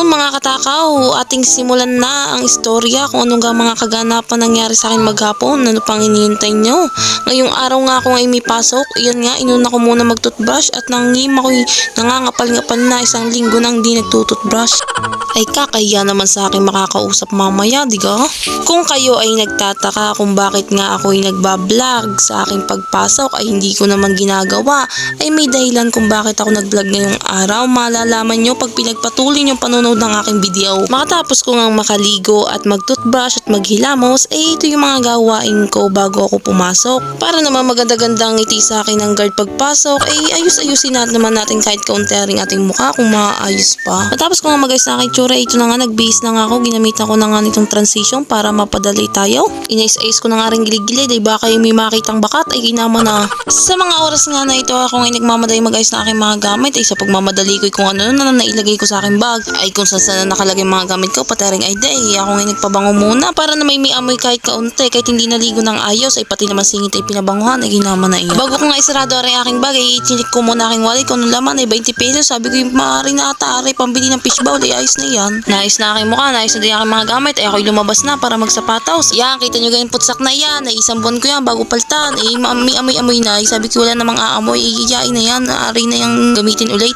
Ayun mga katakaw, ating simulan na ang istorya kung ano nga mga kaganapan nangyari sa akin maghapon, ano pang hinihintay nyo. Ngayong araw nga ako ay may pasok, iyan nga, inuna ko muna mag-toothbrush at nangim ako'y nangangapal-ngapal na isang linggo nang di nagtututbrush. Ay kakahiya naman sa akin makakausap mamaya, di ka? Kung kayo ay nagtataka kung bakit nga ako ay nagbablog sa aking pagpasok ay hindi ko naman ginagawa, ay may dahilan kung bakit ako nag-vlog ngayong araw. Malalaman nyo pag pinagpatuloy yung panonood ng aking video. Makatapos ko ngang makaligo at mag-toothbrush at maghilamos, eh ito yung mga gawain ko bago ako pumasok. Para naman maganda-ganda ang ngiti sa akin ng guard pagpasok, eh ayus-ayusin natin naman natin kahit kaunti ating mukha kung maayos pa. Matapos ko nga mag-ayos na aking tsura, ito na nga nag-base na nga ako, ginamitan ko na nga nitong transition para mapadali tayo. Inais-ayos ko na nga rin gilid-gilid, eh baka yung may makitang bakat, ay kinama na. Sa mga oras nga na ito ako ay nagmamadali mag-ayos na aking mga gamit, ay sa pagmamadali ko kung ano na nailagay ko sa aking bag, ay kung saan na nakalagay mga gamit ko, pati rin ay day, ako nga nagpabango muna para na may may amoy kahit kaunti, kahit hindi naligo ng ayos, ay pati naman singit ay pinabanguhan, ay ginama na iyan. Bago ko nga isarado rin aking bag, ay chinik ko muna aking wallet, kung ano laman ay 20 pesos, sabi ko yung maaari na ata, aray, pambili ng fish bowl, ay ayos na yan. Naayos na aking mukha, naayos na din aking mga gamit, ay ako'y lumabas na para magsapataws. Yan, kita nyo ganyan putsak na yan, ay isang buwan ko yan bago paltan, ay amoy-amoy na, ay sabi ko wala namang aamoy, iyayain na yan, aari na yung gamitin ulit.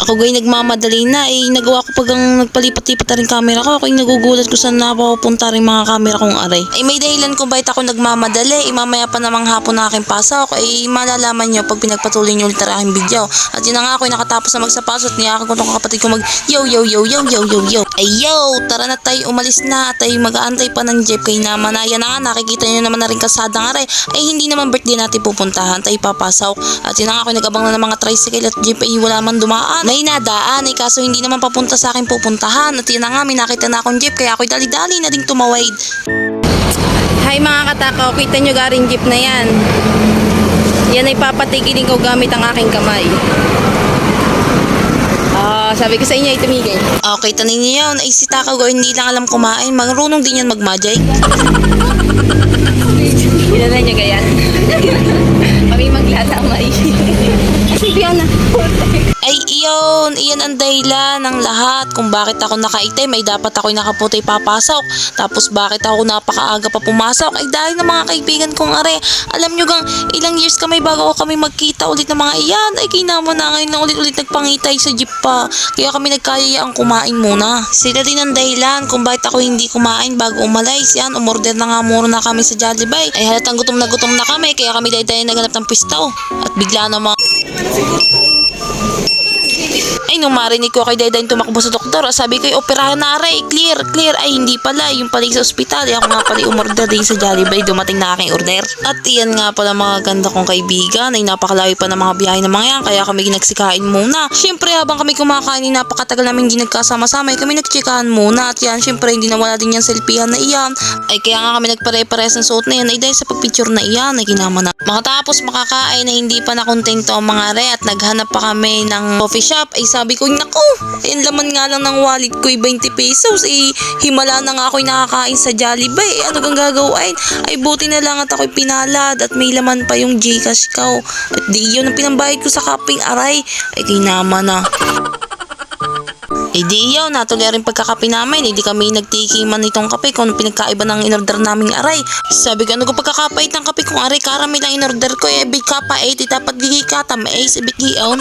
Ako gay nagmamadali na eh nagawa ko pag ang nagpalipat-lipat na rin camera ko ako ay nagugulat ko saan napapunta rin mga camera kong aray. Ay may dahilan kung bakit ako nagmamadali eh mamaya pa namang hapon na aking pasok ay malalaman nyo pag pinagpatuloy nyo ulit aking video. At yun na nga ako ay nakatapos na magsapasok at niyakan ko itong kapatid ko mag yo yo yo yo yo yo yo. Ay yo tara na tayo umalis na at ay mag-aantay pa ng jeep kay naman na yan na nga nakikita nyo naman na rin kasada nga aray ay hindi naman birthday natin pupuntahan tayo papasok. At yun na nga ako nagabang na ng mga tricycle at jeep ay wala man dumaan. May nadaan eh kaso hindi naman papunta sa akin pupuntahan at yun na nga may nakita na akong jeep kaya ako'y dali-dali na ding tumawid. Hi mga katakaw, kita nyo garing jeep na yan. Yan ay papatigilin ko gamit ang aking kamay. Ah, sabi ko sa inyo, ay tumigil. Okay, tanin niyo yun. Ay, si Takaw, hindi lang alam kumain. Marunong din yan mag-magic. Kilala niyo ganyan? Kami maglalamay. Kasi Fiona. Ay, iyon. Iyan ang dahilan ng lahat kung bakit ako nakaitim. Ay, dapat ako'y nakaputi papasok. Tapos, bakit ako napakaaga pa pumasok? Ay, dahil ng mga kaibigan kong are. Alam nyo gang, ilang years kami bago kami magkita ulit ng mga iyan. Ay, kinama na ngayon na ulit-ulit nagpangitay sa jeep pa. Kaya kami nagkayayaan kumain muna. Sila din ang dahilan kung bakit ako hindi kumain bago umalis. Yan, umorder na nga muna kami sa Jollibee. Ay, halatang gutom na gutom na kami. Kaya kami dahil naganap ng pistaw. At bigla namang ay, nung marinig ko kay Dayday tumakbo sa doktor, sabi ko, operahan na aray, clear, clear. Ay, hindi pala, yung pala sa ospital. Ako nga pala umorder din sa Jollibee, dumating na aking order. At iyan nga pala mga ganda kong kaibigan, ay napakalayo pa ng mga biyahe ng mga yan, kaya kami nagsikain muna. Siyempre, habang kami kumakain, napakatagal namin hindi nagkasama-sama, kami nagtsikahan muna. At yan, siyempre, hindi nawala din yung selfiehan na iyan. Ay, kaya nga kami nagpare-pares ng suot na yan, ay dahil sa pagpicture na iyan, ay kinama na. Makatapos makakain na hindi pa nakontento ang mga re at naghanap pa kami ng coffee shop, ay sabi ko, naku, yung laman nga lang ng wallet ko ay 20 pesos, eh, himala na nga ako'y nakakain sa Jollibee, eh, ano kang gagawin? Ay, buti na lang at ako'y pinalad at may laman pa yung Gcash ko. At di yun ang pinambayad ko sa kaping aray, ay kinama na. Eh di iyaw, natuloy rin pagkakape namin. Hindi kami nagtikiman nitong kape kung pinagkaiba ng inorder naming aray. Sabi ko, ano kung pagkakapait ng kape kung aray, karami lang inorder ko. Eh, big kapa 80, dapat gihi ka, tamay, sabit giyaon.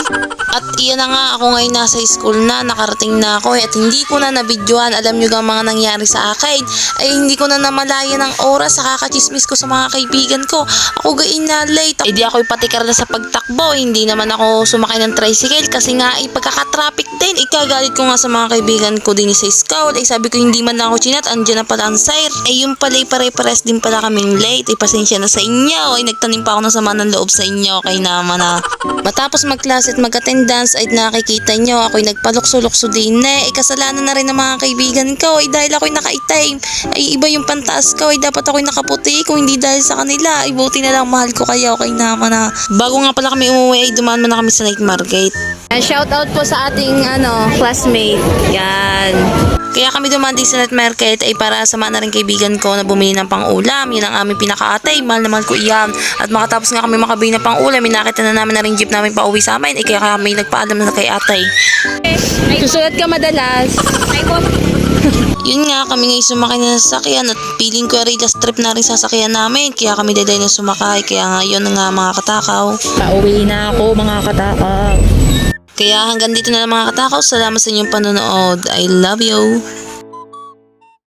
At iyan na nga, ako ngayon nasa school na, nakarating na ako. eh, At hindi ko na nabidyohan, alam nyo ga mga nangyari sa akin. Ay hindi ko na namalaya ng oras sa kakachismis ko sa mga kaibigan ko. Ako gain na late. Eh di ako'y patikar na sa pagtakbo. Hindi naman ako sumakay ng tricycle kasi nga ay pagkakatraffic din. Ikagalit ko nga sa mga kaibigan ko din sa scout. Ay sabi ko hindi man ako chinat, andyan na pala ang sire. Ay yung pala pare-pares din pala kaming late. Ay pasensya na sa inyo. Ay nagtanim pa ako ng sama ng loob sa inyo. Kay naman na. Matapos mag-class at mag-attendance ay nakikita nyo ako'y nagpalukso-lukso din eh. Ay kasalanan na rin ng mga kaibigan ko. Ay dahil ako'y nakaitim. Ay iba yung pantaas ko. Ay dapat ako'y nakaputi kung hindi dahil sa kanila. Ay buti na lang mahal ko kayo. Kay naman na. Bago nga pala kami umuwi ay dumaan muna kami sa night market. Shout out po sa ating ano, classmate. Yan. Kaya kami dumandi sa night market ay para sama na rin kaibigan ko na bumili ng pang-ulam. Yun ang aming pinaka-atay. Mahal naman ko iyan. At makatapos nga kami makabili ng pang-ulam, minakita na namin na rin jeep namin pa uwi sa amin. Eh, kaya kami nagpaalam na kay atay. Susulat ka madalas. Ay ko. Yun nga, kami ngayon sumakay na ng sasakyan at feeling ko ay last trip na rin sasakyan namin. Kaya kami daday na sumakay. Kaya nga yun nga mga katakaw. Pauwi na ako mga katakaw. Kaya hanggang dito na lang mga katakaw. Salamat sa inyong panonood. I love you.